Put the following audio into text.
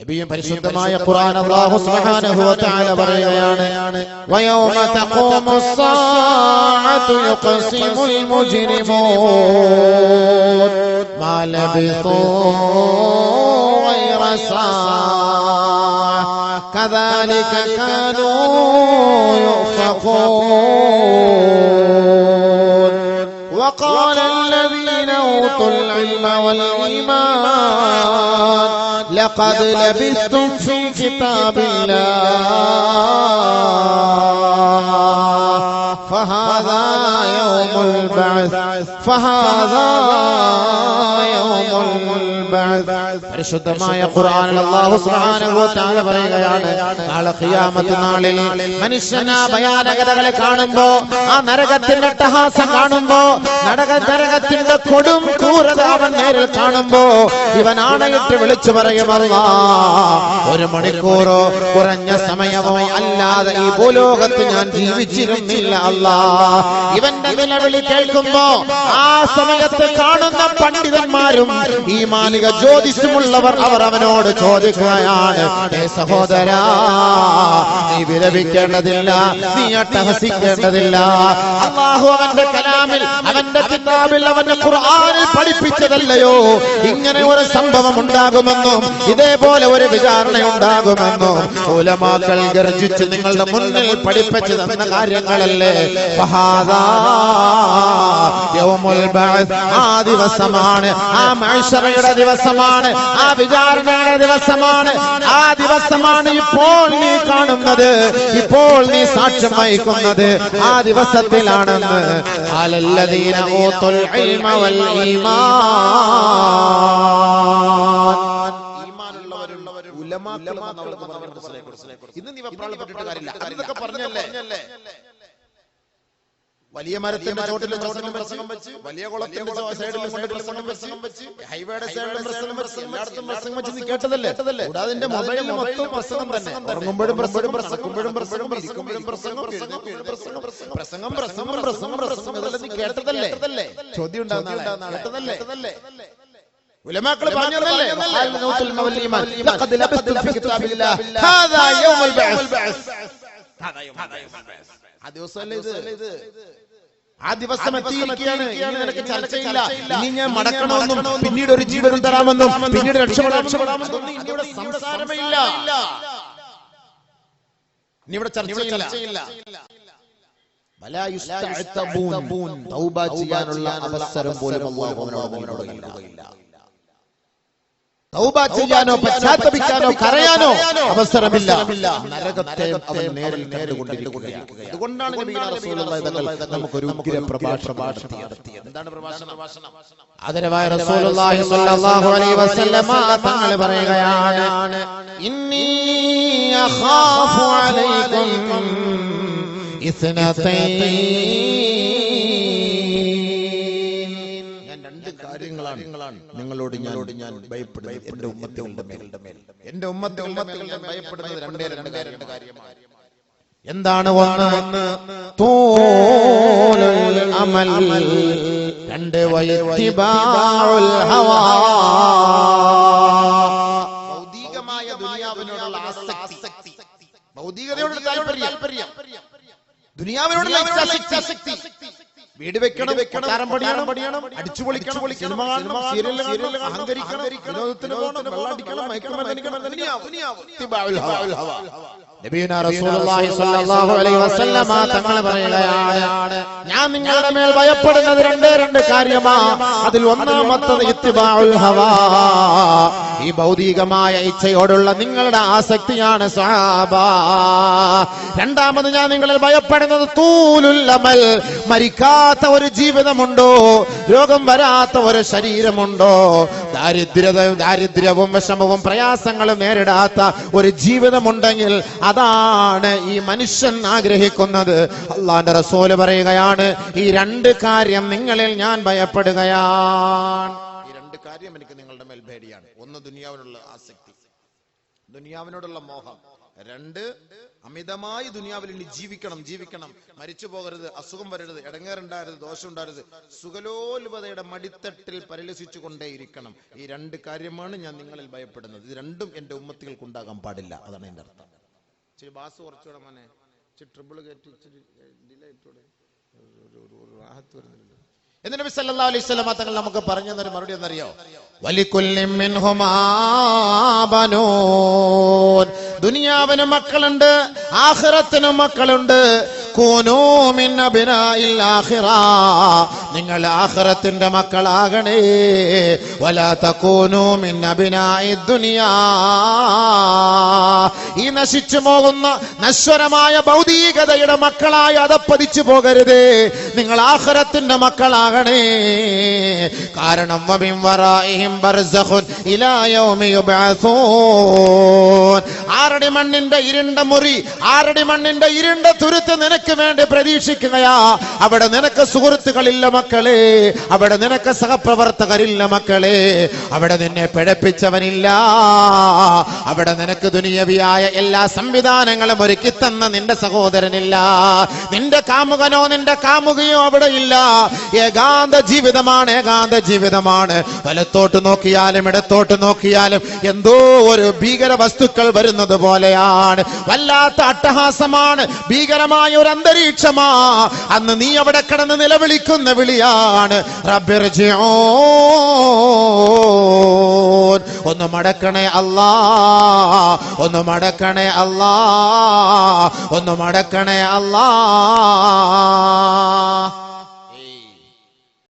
نبيهم فرسد ما يقرآن الله سبحانه وتعالى برغيانا ويوم تقوم الساعة يقسم المجرمون ما لبثوا غير ساعة كذلك كانوا يؤفقون الذين أوتوا العلم والإيمان لقد لبثتم في كتاب الله فهذا يوم البعث فهذا يوم البعث പരിശുദ്ധമായ ഖുർആനിൽ അല്ലാഹു സുബ്ഹാനഹു വ തആല പറയുകയാണ് നാളെ ഖിയാമത്ത് നാളിൽ മനുഷ്യൻ ആ ഭയാനകതകളെ കാണുമ്പോ ആ നരകത്തിന്റെ അട്ടഹാസം കാണുമ്പോ നരക നരകത്തിന്റെ കൊടും ക്രൂരത അവൻ നേരിൽ കാണുമ്പോ ഇവൻ ആണയിട്ട് വിളിച്ചു പറയുമല്ല ഒരു മണിക്കൂറോ കുറഞ്ഞ സമയമോ അല്ലാതെ ഈ ഭൂലോകത്ത് ഞാൻ ജീവിച്ചിരുന്നില്ല അല്ല ഇവന്റെ നിലവിളി കേൾക്കുമ്പോ ആ സമയത്ത് കാണുന്ന പണ്ഡിതന്മാരും ഈ മാലിക ജ്യോതിഷമുള്ളവർ അവർ അവനോട് ചോദിക്കുകയാണ് സഹോദരാ നീ വിലപിക്കേണ്ടതില്ല നീ അട്ടഹസിക്കേണ്ടതില്ല. അള്ളാഹു അവന്റെ കലാമിൽ അവന്റെ കിതാബിൽ അവന്റെ ഖുർആനിൽ പഠിപ്പിച്ചതല്ലയോ? ഇങ്ങനെ ഒരു സംഭവം ഉണ്ടാകുമെന്നും ഇതേപോലെ ഒരു വിചാരണ ഉണ്ടാകുമെന്നും ഗർജിച്ച് നിങ്ങളുടെ മുന്നിൽ പഠിപ്പിച്ചു തന്ന കാര്യങ്ങളല്ലേ. ആ ദിവസമാണ് ആ മഹ്ശറയുടെ ദിവസമാണ് ആ വിചാരണയുടെ ദിവസമാണ്. ആ ദിവസമാണ് ഇപ്പോൾ നീ കാണുന്നത് ഇപ്പോൾ നീ സാക്ഷ്യം വഹിക്കുന്നത്. ആ ദിവസത്തിലാണെന്ന്. അലല്ലദീന ഊത്തുൽ ഇൽമ والإيمان മനസ്സിലാക്കി ഇന്ന് നീ വെപ്രാളപ്പെട്ടിട്ട് കാര്യമില്ല. അതൊക്കെ പറഞ്ഞല്ലേ? വലിയ മരത്തിന്റെ ചോട്ടിൽ പ്രസംഗം പ്രസംഗം വെച്ച് വലിയ കുളത്തിന്റെ സൈഡിൽ പ്രസംഗം വെച്ച് ഹൈവേയുടെ സൈഡിൽ പ്രസംഗം എല്ലായിടത്തും പ്രസംഗം വെച്ച് നീ കേട്ടതല്ലേ കൂടാതെ മൊബൈലിൽ മൊത്തം പ്രസംഗം തന്നെ ഉറങ്ങുമ്പോഴും പ്രസംഗം പ്രസംഗം പ്രസംഗം ഇരിക്കുമ്പോഴും പ്രസംഗം എഴുന്നേൽക്കുമ്പോഴും പ്രസംഗം പ്രസംഗം പ്രസംഗം പ്രസംഗം പ്രസംഗം ഇതെല്ലാം നീ കേട്ടതല്ലേ ചോദ്യം ഉണ്ടാകുന്ന കേട്ടതല്ലേ ഉലമാക്കൾ പറഞ്ഞതല്ലേ വഖാല നൗത്തുൽ മവല്ലിമാൻ ലഖദ് ലബസ്തും ഫി കിതാബില്ലാഹ് ഹാദാ യൗമുൽ ബഅസ് ആ ദിവസമല്ലേ ഇത് ആ ദിവസം എത്തിയിരിക്കുകയാണ്. ഇനി നിനക്ക് ചർച്ചയില്ല. ഇനി ഞാൻ മടക്കണമെന്നും പിന്നീട് ഒരു ജീവനും തരാമെന്നും പിന്നീട് രക്ഷപ്പെടാമെന്നും ഇവിടെ സംസാരമേ ഇല്ല ഇനി ഇവിടെ ചർച്ചയില്ല. ചെയ്യാനുള്ള അവസരം പോലും അവനോട് നൽകുകയില്ല. തൗബ ചെയ്യാനോ പശ്ചാത്തപിക്കാനോ കരയാനോ അവസരമില്ല. നരകത്തെ അവൻ നേരിൽ നേരിടുകൊണ്ടിരിക്കുകയാണ് അതുകൊണ്ടാണ് തങ്ങൾ നമുക്കൊരു ഉഗ്ര പ്രഭാഷണം? എന്താണ് പ്രഭാഷണം? ആദരവായ റസൂലുള്ളാഹി സ്വല്ലല്ലാഹു അലൈഹി വസല്ലമ തങ്ങൾ പറയുകയാണ് ഇന്നി അഖാഫു അലൈക്കും ഇസ്നതൈൻ കാര്യങ്ങളാണ്. നിങ്ങളോട് ഞാനോട് ഞാൻ ഭയപ്പെടുന്നത്. എന്റെ ഉമ്മത്തിന്റെ മേലുടെ മേൽ. എന്റെ ഉമ്മത്തെ ഉമ്മത്തിൽ ഞാൻ ഭയപ്പെടുന്നത് രണ്ടേ രണ്ട് രണ്ട് കാര്യമാണ്. എന്താണ് ഒന്ന് അമൽ രണ്ട് ഭൗതികമായ ദുനിയാവിനോടുള്ള ആസക്തി. ഭൗതികതയോടുള്ള താല്പര്യം. ദുനിയാവിനോടുള്ള ഇച്ഛാശക്തി. വീട് വെക്കണം കൊട്ടാരം പണിയണം പണിയണം അടിച്ചു പൊളിക്കണം പൊളിക്കണം കാണണം സീരിയൽ കാണണം അഹങ്കരിക്കണം വിനോദത്തിന് പോകണം വെള്ളടിക്കണം മയക്കുമരുന്നിക്കണം ഇത്തിബാഉൽ ഹവാ. റസൂലുള്ളാഹി സ്വല്ലല്ലാഹു അലൈഹി വസല്ലമ തങ്ങൾ പറയുകയാണ് ഞാൻ നിങ്ങളുടെ മേൽ ഭയപ്പെടുന്നത് രണ്ടേ രണ്ട് കാര്യമാ. അതിൽ ഒന്നാമത്തത് ഇത്തിബാഉൽ ഹവാ. ഈ ഭൗതികമായ ഇച്ഛയോടുള്ള നിങ്ങളുടെ ആസക്തിയാണ് സഹാബ. രണ്ടാമത് ഞാൻ നിങ്ങളിൽ ഭയപ്പെടുന്നത് തൂലുല്ലമൽ. മരിക്കാത്ത ഒരു ജീവിതമുണ്ടോ? രോഗം വരാത്ത ഒരു ശരീരമുണ്ടോ? ദാരിദ്ര്യത ദാരിദ്ര്യവും വിഷമവും പ്രയാസങ്ങളും നേരിടാത്ത ഒരു ജീവിതമുണ്ടെങ്കിൽ അതാണ് ഈ മനുഷ്യൻ ആഗ്രഹിക്കുന്നത്. അള്ളാന്റെ റസോൽ പറയുകയാണ് ഈ രണ്ട് കാര്യം നിങ്ങളിൽ ഞാൻ ഭയപ്പെടുകയാണ്. ഈ രണ്ട് കാര്യം എനിക്ക് നിങ്ങളുടെ മേൽ പേടിയാണ്. ഒന്ന് ദുനിയാവിനുള്ള ആസക്തി ദുനിയാവിനോടുള്ള മോഹം. രണ്ട് അമിതമായി ദുനിയാവിൽ ഇനി ജീവിക്കണം ജീവിക്കണം. മരിച്ചു പോകരുത് അസുഖം വരരുത് ഇടങ്ങേറുണ്ടാകരുത് ദോഷം ഉണ്ടാകരുത് സുഖലോലുപതയുടെ മടിത്തട്ടിൽ പരിലസിച്ചു കൊണ്ടേയിരിക്കണം ഈ രണ്ട് കാര്യമാണ് ഞാൻ നിങ്ങളിൽ ഭയപ്പെടുന്നത്. ഇത് രണ്ടും എന്റെ ഉമ്മത്തികൾക്ക് ഉണ്ടാകാൻ പാടില്ല. അതാണ് എന്റെ അർത്ഥം. ഇച്ചിരി ബാസ് കുറച്ചുകൂടെ മോനെ. ഇച്ചിരി ട്രിപ്പിൾ കയറ്റി ഇച്ചിരി ഡിലേ ഇട്ടൂടെ ഒരു- റാഹത്ത് നബി സല്ലല്ലാഹു അലൈഹി വസല്ലം തങ്ങൾ നമുക്ക് പറഞ്ഞു തന്നൊരു മറുപടി എന്നറിയോ വലിക്കുല്ലിൻ മിൻഹുമാ ബനൂൻ. ദുനിയാവിന് മക്കളുണ്ട് ആഹ്റത്തിനും മക്കളുണ്ട്. നിങ്ങൾ ആഹ്റത്തിന്റെ മക്കളാകണേ. ഈ നശിച്ചു പോകുന്ന നശ്വരമായ ഭൗതികതയുടെ മക്കളായി അതപ്പതിച്ചു പോകരുതേ. നിങ്ങൾ ആഹ്റത്തിന്റെ മക്കളാകണേ. കാരണം ആരടി മണ്ണിന്റെ ഇരുണ്ട മുറി ആരടി മണ്ണിന്റെ ഇരുണ്ട തുരുത്ത് നിനക്ക് വേണ്ടി പ്രതീക്ഷിക്കുകയാ അവിടെ നിനക്ക് സുഹൃത്തുക്കളില്ല മക്കളെ. അവിടെ നിനക്ക് സഹപ്രവർത്തകരില്ല മക്കളെ. അവിടെ നിന്നെ പിഴപ്പിച്ചവനില്ല. അവിടെ നിനക്ക് ദുനിയവിയായ എല്ലാ സംവിധാനങ്ങളും ഒരുക്കി തന്ന നിന്റെ സഹോദരനില്ല. നിന്റെ കാമുകനോ നിന്റെ കാമുകയോ അവിടെ ഇല്ല. ഏകാന്ത ജീവിതമാണ് ഏകാന്ത ജീവിതമാണ്. വലത്തോട്ട് നോക്കിയാലും ഇടത്തോട്ട് നോക്കിയാലും എന്തോ ഒരു ഭീകര വസ്തുക്കൾ വരുന്നത് പോലെയാണ്. വല്ലാത്ത അട്ടഹാസമാണ്. ഭീകരമായ ഒരു അന്തരീക്ഷമാ. അന്ന് നീ അവിടെ കിടന്ന് നിലവിളിക്കുന്ന വിളിയാണ്. ഒന്ന് മടക്കണേ അല്ലാ. ഒന്ന് മടക്കണേ അല്ലാ. ഒന്ന് മടക്കണേ അല്ലാ.